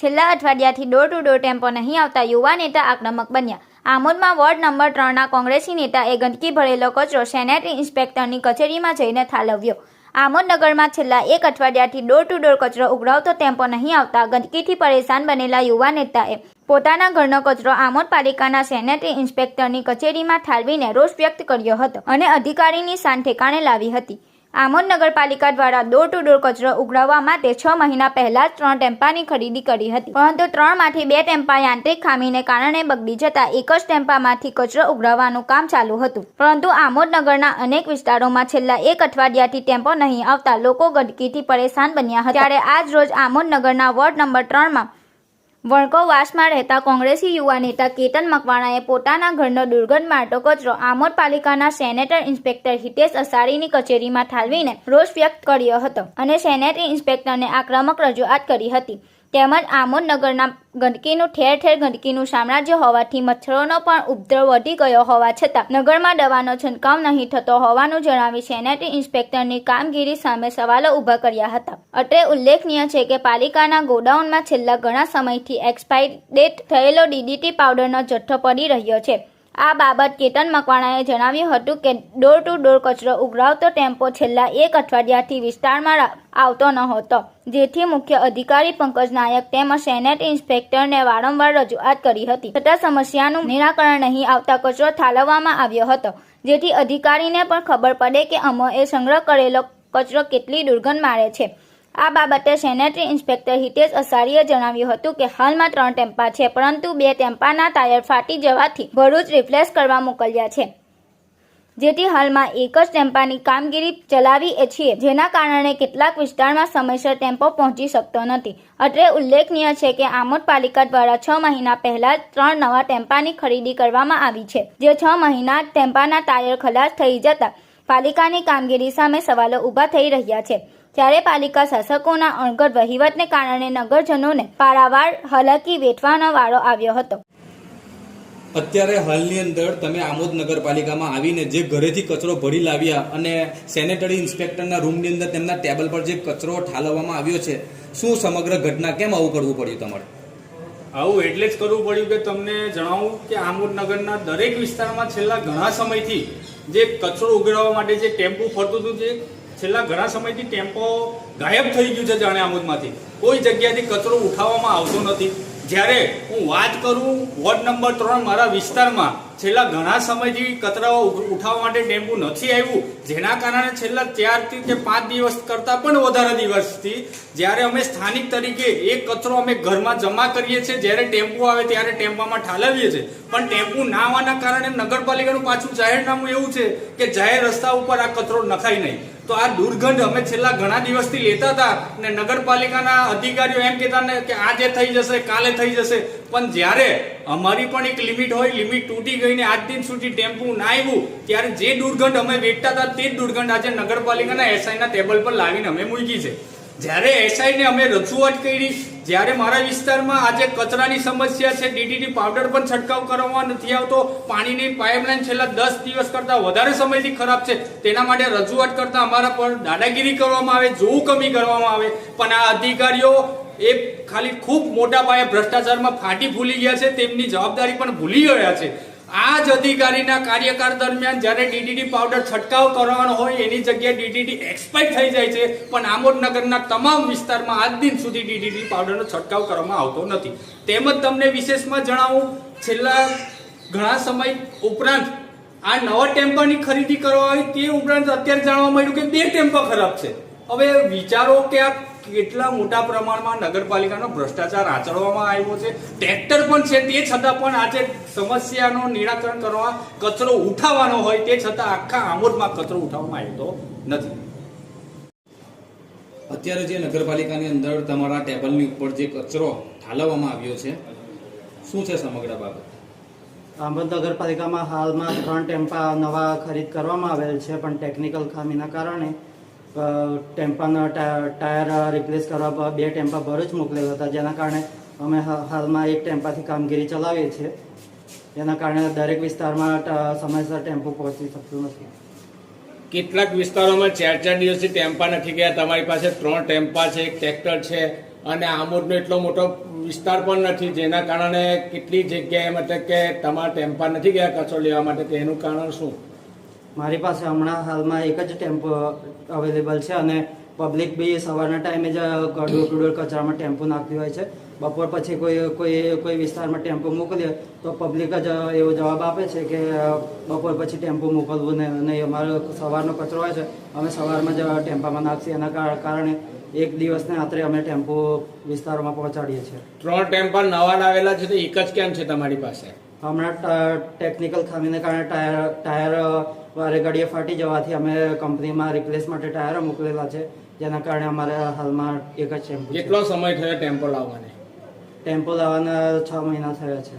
છેલ્લા અઠવાડિયાથી door to door tempo નહીં આવતા યુવા નેતા આક્રમક બન્યા. આમોદમાં વોર્ડ નંબર ત્રણના કોંગ્રેસી નેતાએ ગંદકી ભરેલો કચરો સેનેટરી ઇન્સ્પેક્ટરની કચેરીમાં જઈને ઠાલવ્યો. આમોદ નગરમાં છેલ્લા એક અઠવાડિયાથી ડોર ટુ ડોર કચરો ઉઘરાવતો ટેમ્પો નહીં આવતા ગંદકીથી પરેશાન બનેલા યુવા નેતાએ પોતાના ઘરનો કચરો આમોદ પાલિકાના સેનેટરી ઇન્સ્પેક્ટરની કચેરીમાં ઠાલવીને રોષ વ્યક્ત કર્યો હતો અને અધિકારીની શાન ઠેકાણે લાવી હતી. આમોદ નગરપાલિકા દ્વારા ડોર ટુ ડોર કચરો ઉઘરાવવા માટે છ મહિના પહેલા જ ત્રણ ટેમ્પાની ખરીદી કરી હતી. પરંતુ ત્રણમાંથી બે ટેમ્પા યાંત્રિક ખામીને કારણે બગડી જતા એક જ ટેમ્પામાંથી કચરો ઉઘરાવવાનું કામ ચાલુ હતું. પરંતુ આમોદ નગરના અનેક વિસ્તારોમાં છેલ્લા એક અઠવાડિયાથી ટેમ્પો નહીં આવતા લોકો ગંદકીથી પરેશાન બન્યા હતા. ત્યારે આજ રોજ આમોદ નગરના વોર્ડ નંબર ત્રણમાં વણકોવાસમાં રહેતા કોંગ્રેસી યુવા નેતા કેતન મકવાણાએ પોતાના ઘરનો દુર્ગંધ મારતો કચરો આમોદ પાલિકાના સેનેટર ઇન્સ્પેક્ટર હિતેશ અસારીની કચેરીમાં ઠાલવીને રોષ વ્યક્ત કર્યો હતો અને સેનેટરી ઇન્સ્પેક્ટરને આક્રમક રજૂઆત કરી હતી. તેમજ આમોદ નગરના ગંદકીનું, ઠેર ઠેર ગંદકીનું સામ્રાજ્ય હોવાથી મચ્છરોનો પણ ઉપદ્રવ વધી ગયો હોવા છતાં નગરમાં દવાનો છંટકાવ નહીં થતો હોવાનું જણાવી સેનેટરી ઇન્સ્પેક્ટરની કામગીરી સામે સવાલો ઊભા કર્યા હતા. અત્રે ઉલ્લેખનીય છે કે પાલિકાના ગોડાઉનમાં છેલ્લા ઘણા સમયથી એક્સપાયર ડેટ થયેલો ડીડીટી પાવડરનો જથ્થો પડી રહ્યો છે. આ બાબત કેતન મકવાણાએ જણાવ્યું હતું કે ડોર ટુ ડોર કચરો ઉઘરાવતો ટેમ્પો છેલ્લા એક અઠવાડિયાથી વિસ્તારમાં આવતો નહોતો, જેથી મુખ્ય અધિકારી પંકજ નાયક તેમજ સેનેટ ઇન્સ્પેક્ટરને વારંવાર રજૂઆત કરી હતી. છતાં સમસ્યાનું નિરાકરણ નહીં આવતા કચરો ઠાલવવામાં આવ્યો હતો, જેથી અધિકારીને પણ ખબર પડે કે અમોએ સંગ્રહ કરેલો કચરો કેટલી દુર્ગંધ મારે છે. આ બાબતે સેનેટરી ઇન્સ્પેક્ટર હિતેશ અસારીએ જણાવ્યું હતું કે હાલમાં ત્રણ ટેમ્પા છે, પરંતુ બે ટેમ્પાના ટાયર ફાટી જવાથી ભરૂચ રિપ્લેસ કરવા મોકલ્યા છે. જેથી હાલમાં એક જ ટેમ્પાની કામગીરી ચલાવીએ છીએ, જેના કારણે કેટલાક વિસ્તારમાં સમયસર ટેમ્પો પહોંચી શકતો નથી. અત્રે ઉલ્લેખનીય છે કે આમોદ પાલિકા દ્વારા છ મહિના પહેલા ત્રણ નવા ટેમ્પાની ખરીદી કરવામાં આવી છે, જે છ મહિના ટેમ્પાના ટાયર ખલાસ થઈ જતા પાલિકાની કામગીરી સામે સવાલો ઊભા થઈ રહ્યા છે. ત્યારે પાલિકા શાસકોના અણઘડ વહીવટને કારણે નગરજનોને પારાવાર હાલાકી વેઠવાનો વારો આવ્યો હતો. અત્યારે હાલની અંદર તમે આમોદ નગરપાલિકામાં આવીને જે ઘરેથી કચરો ભરી લાવ્યા અને સેનેટરી ઇન્સ્પેક્ટરના રૂમની અંદર તેમના ટેબલ પર જે કચરો ઠાલવવામાં આવ્યો છે શું સમગ્ર ઘટના કેમ આવું કરવું પડ્યું તમારે? આવું એટલે જ કરવું પડ્યું કે તમને જણાવું કે આમોદ નગરના દરેક વિસ્તારમાં છેલ્લા ઘણા સમયથી જે કચરો ઉગાડવા માટે જે ટેમ્પો ફરતું હતું જે છેલ્લા ઘણા સમયથી ટેમ્પો ગાયબ થઈ ગયું છે જાણે આમોદમાંથી. કોઈ જગ્યાથી કચરો ઉઠાવવામાં આવતો નથી. જ્યારે હું વાત કરું વોર્ડ નંબર ત્રણ મારા વિસ્તારમાં, છેલ્લા ઘણા સમયથી કચરાઓ ઉઠાવવા માટે ટેમ્પો નથી આવ્યું. જેના કારણે છેલ્લા ચારથી કે પાંચ દિવસ કરતાં પણ વધારે દિવસથી, જ્યારે અમે સ્થાનિક તરીકે એ કચરો અમે ઘરમાં જમા કરીએ છીએ, જ્યારે ટેમ્પો આવે ત્યારે ટેમ્પામાં ઠાલવીએ છીએ. પણ ટેમ્પો ના આવવાના કારણે નગરપાલિકાનું પાછું જાહેરનામું એવું છે કે જાહેર રસ્તા ઉપર આ કચરો નખાય નહીં. તો આ દુર્ગંધ અમે છેલ્લા ઘણા દિવસથી લેતા હતા ને નગરપાલિકાના અધિકારીઓ એમ કહેતા ને કે આજે થઈ જશે, કાલે થઈ જશે. પણ જ્યારે અમારી પણ એક લિમિટ હોય, લિમિટ તૂટી ગઈ ને આજ દિન સુધી ટેમ્પુ ના આવ્યું ત્યારે જે દુર્ગંધ અમે વેચતા હતા તે જ દુર્ગંધ આજે નગરપાલિકાના એસઆઈના ટેબલ પર લાવીને અમે મૂકી છે. જ્યારે એસઆઈને અમે રજૂઆત કરી જ્યારે મારા વિસ્તારમાં આજે કચરાની સમસ્યા છે ડીડીટી પાવડર પણ છંટકાવ કરવામાં નથી આવતો, પાણીની પાઇપલાઇન છેલ્લા દસ દિવસ કરતા વધારે સમયથી ખરાબ છે. તેના માટે રજૂઆત કરતા અમારા પર દાદાગીરી કરવામાં આવે, જોવું કમી કરવામાં આવે. પણ આ અધિકારીઓ એ ખાલી ખૂબ મોટા પાયે ભ્રષ્ટાચારમાં ફાટી ભૂલી ગયા છે, તેમની જવાબદારી પણ ભૂલી ગયા છે. આ જ અધિકારીના કાર્યકાળ દરમિયાન જ્યારે ડીડીટી પાવડર છંટકાવ કરવાનો હોય, એની જગ્યાએ ડીડીટી એક્સપાયર થઈ જાય છે. પણ આમોદનગરના તમામ વિસ્તારમાં આજ દિન સુધી ડીડીટી પાવડરનો છંટકાવ કરવામાં આવતો નથી. તેમજ તમને વિશેષમાં જણાવું, છેલ્લા ઘણા સમય ઉપરાંત આ નવા ટેમ્પાની ખરીદી કરવા આવી તે ઉપરાંત અત્યારે જાણવા મળ્યું કે બે ટેમ્પા ખરાબ છે. હવે વિચારો કે આ કેટલા મોટા પ્રમાણમાં નગરપાલિકાનો ભ્રષ્ટાચાર આચરવામાં આવ્યો છે? ટ્રેક્ટર પણ છે તે છતાં પણ આજે સમસ્યાનો નિરાકરણ કરવા કચરો ઉઠાવવાનો હોય તે છતાં આખા આમોદમાં કચરો ઉઠાવવામાં આવતો નથી. અત્યારે જે નગરપાલિકાની અંદર તમારા ટેબલની ઉપર જે કચરો ઠાલવવામાં આવ્યો છે શું છે સમગ્ર બાબત? આંબદ નગરપાલિકામાં હાલમાં ત્રણ ટેમ્પા નવા ખરીદ કરવામાં આવેલ છે પણ ટેકનિકલ ખામીના કારણે ટેમ્પાના ટાયર રિપ્લેસ કરવા પર બે ટેમ્પા ભરૂચ મોકલેલા હતા. જેના કારણે અમે હાલમાં એક ટેમ્પાથી કામગીરી ચલાવીએ છીએ. જેના કારણે દરેક વિસ્તારમાં સમયસર ટેમ્પો પહોંચી શકતું નથી. કેટલાક વિસ્તારોમાં ચાર ચાર દિવસથી ટેમ્પા નથી ગયા. તમારી પાસે ત્રણ ટેમ્પા છે, એક ટ્રેક્ટર છે અને આમોદનો એટલો મોટો વિસ્તાર પણ નથી. જેના કારણે કેટલી જગ્યાએ મતલબ કે તમારા ટેમ્પા નથી ગયા કચરો લેવા માટે. તેનું કારણ શું? મારી પાસે હમણાં હાલમાં એક જ ટેમ્પો અવેલેબલ છે અને પબ્લિક બી સવારના ટાઈમે જ ડોર ટુ ડોર કચરામાં ટેમ્પો નાખતી હોય છે. બપોર પછી કોઈ કોઈ કોઈ વિસ્તારમાં ટેમ્પો મોકલીએ તો પબ્લિક જ એવો જવાબ આપે છે કે બપોર પછી ટેમ્પો મોકલવું ને નહીં અમારો સવારનો કચરો હોય છે અમે સવારમાં જ ટેમ્પામાં નાખીએ. એના કાર- કારણે એક દિવસને આત્રે અમે ટેમ્પો વિસ્તારોમાં પહોંચાડીએ છીએ. ત્રણ ટેમ્પા નવા આવેલા છે તો એક જ કેમ છે તમારી પાસે? હમણાં ટેકનિકલ ખામીને કારણે ટાયર ટાયર વારે ઘડીએ ફાટી જવાથી અમે કંપનીમાં રિપ્લેસ માટે ટાયરો મોકલેલા છે જેના કારણે અમારે હાલમાં એક જ ટેમ્પો છે. કેટલો સમય થયો ટેમ્પો લાવવાને ટેમ્પો લાવવાના છ મહિના થયા છે